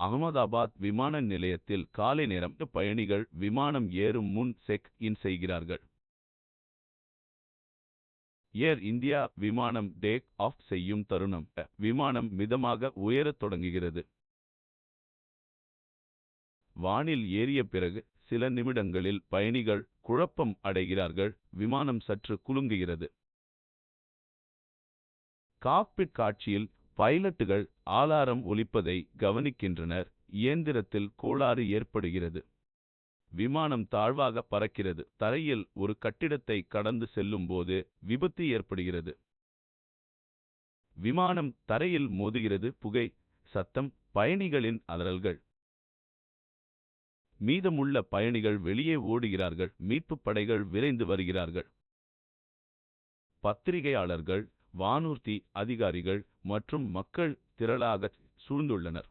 அகமதாபாத் விமான நிலையத்தில் காலை நேரம் பயணிகள் விமானம் ஏறும் முன் செக் இன் செய்கிறார்கள். ஏர் இந்தியா விமானம் டேக் ஆஃப் செய்யும் தருணம். விமானம் மிதமாக உயரத் தொடங்குகிறது. வானில் ஏறிய பிறகு சில நிமிடங்களில் பயணிகள் குழப்பம் அடைகிறார்கள். விமானம் சற்று குலுங்குகிறது. காக்பிட் காட்சியில் பைலட்டுகள் ஆலாரம் ஒலிப்பதை கவனிக்கின்றனர். இயந்திரத்தில் கோளாறு ஏற்படுகிறது. விமானம் தாழ்வாக பறக்கிறது. தரையில் ஒரு கட்டிடத்தை கடந்து செல்லும்போது விபத்து ஏற்படுகிறது. விமானம் தரையில் மோதுகிறது. புகை சத்தம் பயணிகளின் அலறல்கள். மீதமுள்ள பயணிகள் வெளியே ஓடுகிறார்கள். மீட்புப் படைகள் விரைந்து வருகிறார்கள். பத்திரிகையாளர்கள் வானூர்தி அதிகாரிகள் மற்றும் மக்கள் திரளாகச் சூழ்ந்துள்ளனர்.